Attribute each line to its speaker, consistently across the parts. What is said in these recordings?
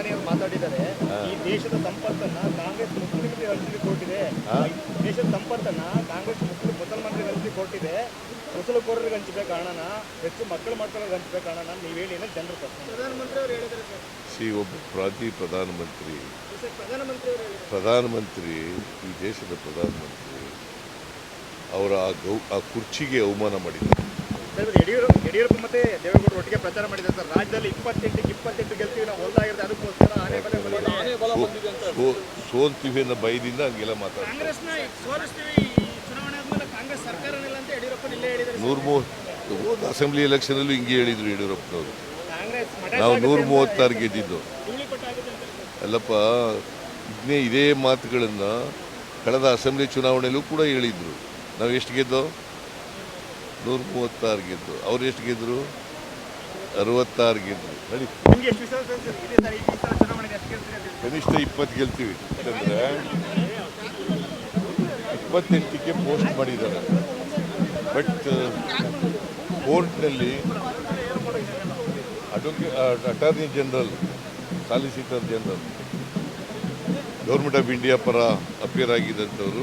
Speaker 1: ಮಾತಾಡಿದ್ದಾರೆ ಈ ದೇಶದ ಸಂಪತ್ತನ್ನ ಕಾಂಗ್ರೆಸ್ ಮುಸ್ಲಿಮರಿಗೆ ಹಂಚಲಿಕ್ಕೆ ಕೊಟ್ಟಿದೆ. ಈ ದೇಶದ ಸಂಪತ್ತನ್ನ ಕಾಂಗ್ರೆಸ್ ಮುಸ್ಲಿಂ ಮುಸಲ್ಮಾನರಿಗೆ ಹಂಚಲಿಕ್ಕೆ ಕೊಟ್ಟಿದೆ. ಮುಸಲಕೋರರಿಗೆ ಹಂಚಬೇಕು ಹಣನ ಹೆಚ್ಚು ಮಕ್ಕಳು ಮಕ್ಕಳಿಗೆ ಹಂಚಬೇಕು ಹಣನ ನೀವು ಹೇಳಿ ಜನರ ಪ್ರಶ್ನೆ.
Speaker 2: ಪ್ರಧಾನಮಂತ್ರಿ ಅವರು ಹೇಳಿದ್ದಾರೆ ಸರ್?
Speaker 3: ಸಿ ಒಬ್ಬ ಪ್ರಾಂತಿ ಪ್ರಧಾನಮಂತ್ರಿ.
Speaker 2: ಸರ್ ಪ್ರಧಾನಮಂತ್ರಿ ಅವರು ಹೇಳಿದ್ದಾರೆ
Speaker 3: ಪ್ರಧಾನಮಂತ್ರಿ ಈ ದೇಶದ ಪ್ರಧಾನಮಂತ್ರಿ ಅವರ ಆ ಗೌ ಆ ಕುರ್ಚಿಗೆ ಅವಮಾನ ಮಾಡಿದ್ದಾರೆ.
Speaker 1: ಯಡಿಯೂರಪ್ಪ ಯಡಿಯೂರಪ್ಪ ಮತ್ತೆ ದೇವೇಗೌಡರು ಒಟ್ಟಿಗೆ ಪ್ರಚಾರ ಮಾಡಿದ್ದಾರೆ ಸರ್. ರಾಜ್ಯದಲ್ಲಿ ಇಪ್ಪತ್ತೆಂಟಿಗೆ ಇಪ್ಪತ್ತೆಂಟು ಗೆಲ್ತೀವಿ ನಾವು ಅದಕ್ಕೋಸ್ಕರ ಆನೆ ಬಲೆ ಬಂದಿದೆ.
Speaker 3: ಸೋ ಸೋಲ್ತೀವಿ ಅನ್ನೋ ಭಯದಿಂದ ಹಂಗೆಲ್ಲ ಮಾತಾಡ್ತಾರೆ.
Speaker 2: ಕಾಂಗ್ರೆಸ್ನ ಸೋಲಿಸ್ತೀವಿ ಈ ಚುನಾವಣೆ ಆದ್ಮೇಲೆ ಕಾಂಗ್ರೆಸ್ ಸರ್ಕಾರನಿಲ್ಲ ಅಂತ ಯಡಿಯೂರಪ್ಪ ಇಲ್ಲೇ ಹೇಳಿದ್ದಾರೆ
Speaker 3: ನೂರ ಮೂವತ್ತು ಅಸೆಂಬ್ಲಿ ಎಲೆಕ್ಷನಲ್ಲೂ ಹಿಂಗೆ ಹೇಳಿದ್ರು ಯಡಿಯೂರಪ್ಪನವರು. ನಾವು ನೂರ ಮೂವತ್ತಾರು ಗೆದ್ದಿದ್ದು. ಅಲ್ಲಪ್ಪ ಇದನ್ನೇ ಇದೇ ಮಾತುಗಳನ್ನು ಕಳೆದ ಅಸೆಂಬ್ಲಿ ಚುನಾವಣೆಯಲ್ಲೂ ಕೂಡ ಹೇಳಿದ್ರು. ನಾವು ಎಷ್ಟು ಗೆದ್ದೋ? ನೂರ ಮೂವತ್ತಾರು ಗೆದ್ದು ಅವ್ರು ಎಷ್ಟು ಗೆದ್ದರು ಅರವತ್ತಾರು ಗೆದ್ದರು ನಡಿ? ಕನಿಷ್ಠ ಇಪ್ಪತ್ತು ಗೆಲ್ತೀವಿ. ಯಾಕಂದರೆ ಇಪ್ಪತ್ತೆಂಟಕ್ಕೆ ಪೋಸ್ಟ್ ಮಾಡಿದ್ದಾರೆ. ಬಟ್ ಕೋರ್ಟ್ನಲ್ಲಿ advocate attorney general solicitor general government of India ಪರ ಅಪಿಯರ್ ಆಗಿದ್ದಂಥವರು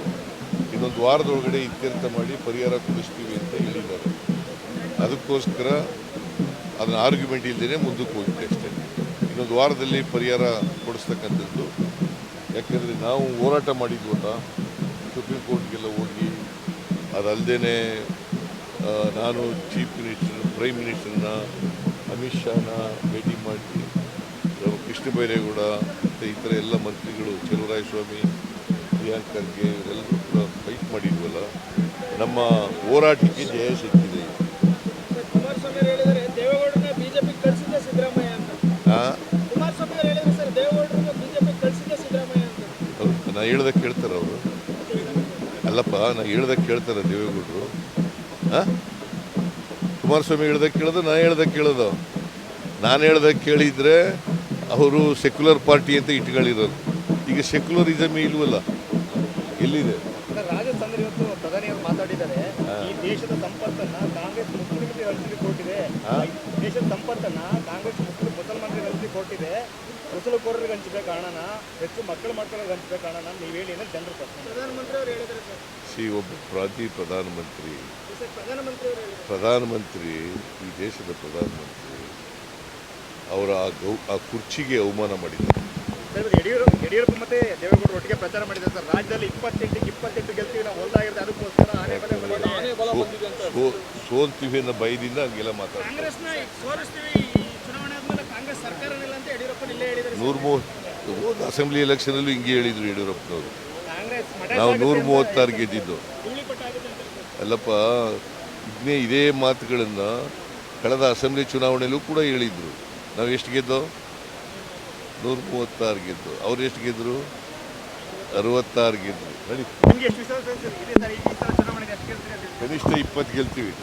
Speaker 3: ಇನ್ನೊಂದು ವಾರದೊಳಗಡೆ ಇತ್ಯರ್ಥ ಮಾಡಿ ಪರಿಹಾರ ಕೊಡಿಸ್ತೀವಿ ಅಂತ ಹೇಳಿದ್ದಾರೆ. ಅದಕ್ಕೋಸ್ಕರ ಅದನ್ನ ಆರ್ಗ್ಯುಮೆಂಟ್ ಇಲ್ಲದೇ ಮುಂದಕ್ಕೆ ಹೋಗಿದೆ ಅಷ್ಟೇ. ಇನ್ನೊಂದು ವಾರದಲ್ಲಿ ಪರಿಹಾರ ಕೊಡಿಸ್ತಕ್ಕಂಥದ್ದು. ಯಾಕೆಂದರೆ ನಾವು ಹೋರಾಟ ಮಾಡಿದ್ವಲ್ಲ, ಸುಪ್ರೀಂ ಕೋರ್ಟ್ಗೆಲ್ಲ ಹೋಗಿ ಅದಲ್ಲದೆ ನಾನು ಚೀಫ್ ಮಿನಿಸ್ಟರ್ ಪ್ರೈಮ್ ಮಿನಿಸ್ಟರ್ನ ಅಮಿತ್ ಶಾನ ಭೇಟಿ ಮಾಡಿ, ಕೃಷ್ಣ ಬೈರೇಗೌಡ ಮತ್ತು ಇತರ ಎಲ್ಲ ಮಂತ್ರಿಗಳು ಸ್ವಾಮಿ ಪ್ರಿಯಾಂಕ್ ಖರ್ಗೆ ಇವರೆಲ್ಲರೂ ಕೂಡ ಫೈಟ್ ಮಾಡಿದ್ವಲ್ಲ ನಮ್ಮ ಹೋರಾಟಕ್ಕೆ ಜಯ ಸಿಕ್ಕಿದೆ. ನಾ ಹೇಳ್ದ ಕೇಳ್ತಾರೆ ಅವರು. ಅಲ್ಲಪ್ಪ ನಾ ಹೇಳ್ದಾಗ ಕೇಳ್ತಾರೆ ದೇವೇಗೌಡರು. ಹಾಂ ಕುಮಾರಸ್ವಾಮಿ ಹೇಳ್ದಾಗ ಕೇಳೋದು ನಾ ಹೇಳ್ದಾಗ ಕೇಳೋದು. ನಾನು ಹೇಳ್ದಾಗ ಕೇಳಿದರೆ ಅವರು ಸೆಕ್ಯುಲರ್ ಪಾರ್ಟಿ ಅಂತ ಇಟ್ಕೊಂಡಿರೋರು ಈಗ ಸೆಕ್ಯುಲರಿಸಮ್ ಇಲ್ವಲ್ಲ? ಎಲ್ಲಿದೆ?
Speaker 1: ರಾಜಸ್ಥಾನದಲ್ಲಿ ಇವತ್ತು ಪ್ರಧಾನಿಯವರು ಮಾತಾಡಿದ್ದಾರೆ. ಈ ದೇಶದ ಸಂಪತ್ತನ್ನ ಕಾಂಗ್ರೆಸ್ ಮುಸ್ಲಿಮರಿಗೆ ಹಂಚಲಿಕ್ಕೆ ಕೊಟ್ಟಿದೆ ಈ ದೇಶದ ಸಂಪತ್ತನ್ನ ಕಾಂಗ್ರೆಸ್ ಮುಸ್ಲಿಂ ಮುಸಲ್ಮಾನರಿಗೆ ಹಂಚಲಿಕ್ಕೆ ಕೊಟ್ಟಿದೆ. ಮುಸಲಕೋರರಿಗೆ ಹಂಚಬೇಕು ಹಣನ ಹೆಚ್ಚು ಮಕ್ಕಳು ಮಕ್ಕಳಿಗೆ ಹಂಚಬೇಕು ಹಣನ ನೀವು ಹೇಳಿ ಅನ್ನೋದು ಜನರ ಪ್ರಶ್ನೆ
Speaker 2: ಪ್ರಧಾನಮಂತ್ರಿ ಅವರು ಹೇಳಿದ್ದಾರೆ ಸರ್.
Speaker 3: ಸಿ ಒಬ್ಬ ಪ್ರಾಂತಿ ಪ್ರಧಾನಮಂತ್ರಿ.
Speaker 2: ಸರ್ ಪ್ರಧಾನಮಂತ್ರಿ
Speaker 3: ಪ್ರಧಾನಮಂತ್ರಿ ಈ ದೇಶದ ಪ್ರಧಾನಮಂತ್ರಿ ಅವರ ಆ ಗೌ ಆ ಕುರ್ಚಿಗೆ ಅವಮಾನ ಮಾಡಿದ್ದಾರೆ.
Speaker 1: ಯಡಿಯೂರಪ್ಪ ಯಡಿಯೂರಪ್ಪ ಮತ್ತೆ ದೇವೇಗೌಡರು ಒಟ್ಟಿಗೆ ಪ್ರಚಾರ ಮಾಡಿದ್ದಾರೆ ಸರ್. ರಾಜ್ಯದಲ್ಲಿ ಇಪ್ಪತ್ತೆಂಟಿಗೆ ಇಪ್ಪತ್ತೆಂಟು ಗೆಲ್ತೀವಿ ನಾವು ಹೊಲ್ದಾಗಿರುತ್ತೆ ಅದಕ್ಕೋಸ್ಕರ ಆನೆ ಬಲೆ ಬಂದಿದೆ.
Speaker 3: ಸೋ ಸೋಲ್ತೀವಿ ಅನ್ನೋ ಭಯದಿಂದ ಹಂಗೆಲ್ಲ ಮಾತಾಡ್ತಾರೆ.
Speaker 2: ಕಾಂಗ್ರೆಸ್ನ ಸೋಲಿಸ್ತೀವಿ ಈ ಚುನಾವಣೆ ಆದ್ಮೇಲೆ ಕಾಂಗ್ರೆಸ್ ಸರ್ಕಾರನಿಲ್ಲ ಅಂತ ಯಡಿಯೂರಪ್ಪ ಇಲ್ಲೇ ಹೇಳಿದ್ದಾರೆ
Speaker 3: ನೂರ ಮೂವತ್ತು ಅಸೆಂಬ್ಲಿ ಎಲೆಕ್ಷನಲ್ಲೂ ಹಿಂಗೆ ಹೇಳಿದ್ರು ಯಡಿಯೂರಪ್ಪನವರು. ನಾವು ನೂರ
Speaker 1: ಅಂತ
Speaker 3: ಮೂವತ್ತಾರು ಗೆದ್ದಿದ್ದು
Speaker 2: ಅಂತ
Speaker 3: ಅಲ್ಲಪ್ಪ ಇದನ್ನೇ ಇದೇ ಮಾತುಗಳನ್ನು ಕಳೆದ ಅಸೆಂಬ್ಲಿ ಚುನಾವಣೆಯಲ್ಲೂ ಕೂಡ ಹೇಳಿದ್ರು. ನಾವು ಎಷ್ಟು ಗೆದ್ದೋ? ನೂರ ಮೂವತ್ತಾರು ಗೆದ್ದು ಅವ್ರು ಎಷ್ಟು ಗೆದ್ದರು ಅರವತ್ತಾರು ಗೆದ್ದರು? ಕನಿಷ್ಠ ಇಪ್ಪತ್ತು ಗೆಲ್ತೀವಿ.